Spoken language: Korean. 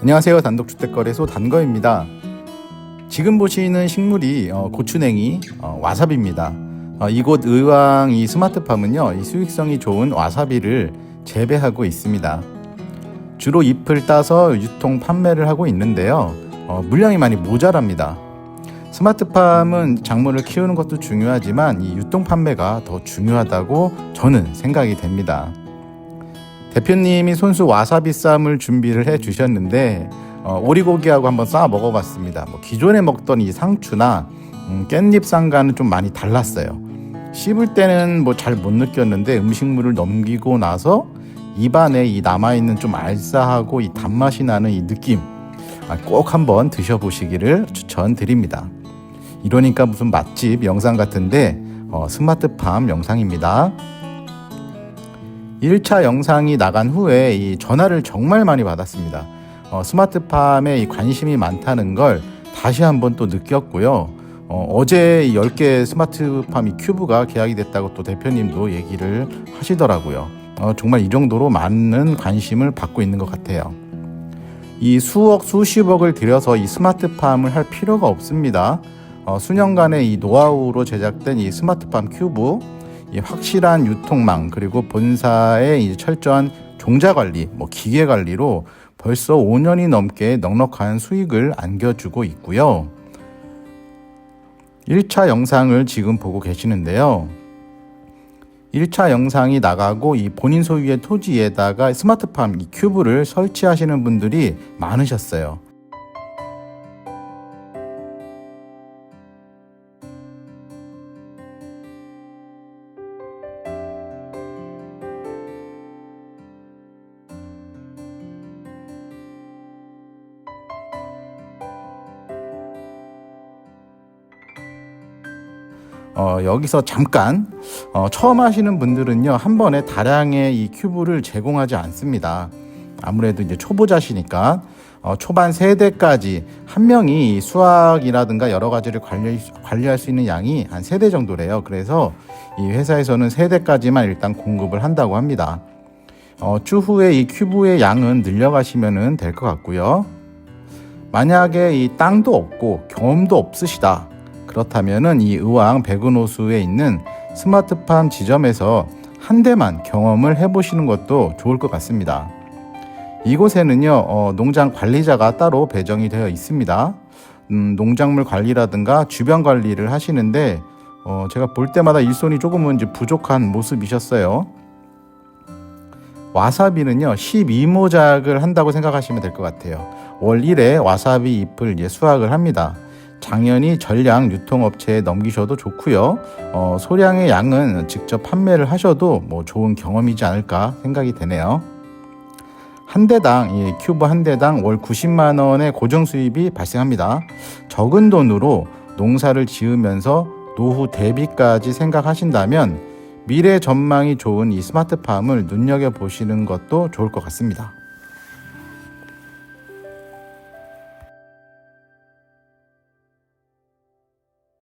안녕하세요. 단독주택거래소 단거입니다. 지금 보시는 식물이 어, 고추냉이 어, 와사비입니다. 어, 이곳 의왕 이 스마트팜은요, 이 수익성이 좋은 와사비를 재배하고 있습니다. 주로 잎을 따서 유통 판매를 하고 있는데요. 어, 물량이 많이 모자랍니다. 스마트팜은 작물을 키우는 것도 중요하지만 이 유통 판매가 더 중요하다고 저는 생각이 됩니다. 대표님이 손수 와사비 쌈을 준비를 해 주셨는데 어, 오리고기하고 한번 싸 먹어봤습니다. 뭐 기존에 먹던 이 상추나 음, 깻잎 쌈과는 좀 많이 달랐어요. 씹을 때는 뭐 잘 못 느꼈는데 음식물을 넘기고 나서 입안에 이 남아 있는 좀 알싸하고 이 단맛이 나는 이 느낌 아, 꼭 한번 드셔보시기를 추천드립니다. 이러니까 무슨 맛집 영상 같은데 어, 스마트팜 영상입니다. 1차 영상이 나간 후에 이 전화를 정말 많이 받았습니다. 어, 스마트팜에 이 관심이 많다는 걸 다시 한번 또 느꼈고요. 어, 제 10개 스마트팜 이 큐브가 계약이 됐다고 또 대표님도 얘기를 하시더라고요. 어, 정말 이 정도로 많은 관심을 받고 있는 것 같아요. 이 수억, 수십억을 들여서 이 스마트팜을 할 필요가 없습니다. 어, 수년간의 이 노하우로 제작된 이 스마트팜 큐브, 이 확실한 유통망 그리고 본사의 이 철저한 종자 관리, 뭐 기계 관리로 벌써 5년이 넘게 넉넉한 수익을 안겨주고 있고요. 1차 영상을 지금 보고 계시는데요. 1차 영상이 나가고 이 본인 소유의 토지에다가 스마트팜 이 큐브를 설치하시는 분들이 많으셨어요. 어, 여기서 잠깐 어, 처음 하시는 분들은요 한 번에 다량의 이 큐브를 제공하지 않습니다. 아무래도 이제 초보자시니까 어, 초반 세대까지 한 명이 이 수학이라든가 여러 가지를 관리, 관리할 수 있는 양이 한 세 대 정도래요. 그래서 이 회사에서는 세 대까지만 일단 공급을 한다고 합니다. 어, 추후에 이 큐브의 양은 늘려가시면 될 것 같고요. 만약에 이 땅도 없고 경험도 없으시다. 그렇다면은 이 의왕 백은호수에 있는 스마트팜 지점에서 한 대만 경험을 해보시는 것도 좋을 것 같습니다. 이곳에는요, 어, 농장 관리자가 따로 배정이 되어 있습니다. 음, 농작물 관리라든가 주변 관리를 하시는데, 어, 제가 볼 때마다 일손이 조금은 이제 부족한 모습이셨어요. 와사비는요, 12모작을 한다고 생각하시면 될 것 같아요. 월 1회 와사비 잎을 이제 수확을 합니다. 당연히 전량 유통업체에 넘기셔도 좋고요. 어, 소량의 양은 직접 판매를 하셔도 뭐 좋은 경험이지 않을까 생각이 되네요. 한 대당 이 큐브 한 대당 월 90만 원의 고정 수입이 발생합니다. 적은 돈으로 농사를 지으면서 노후 대비까지 생각하신다면 미래 전망이 좋은 이 스마트팜을 눈여겨 보시는 것도 좋을 것 같습니다.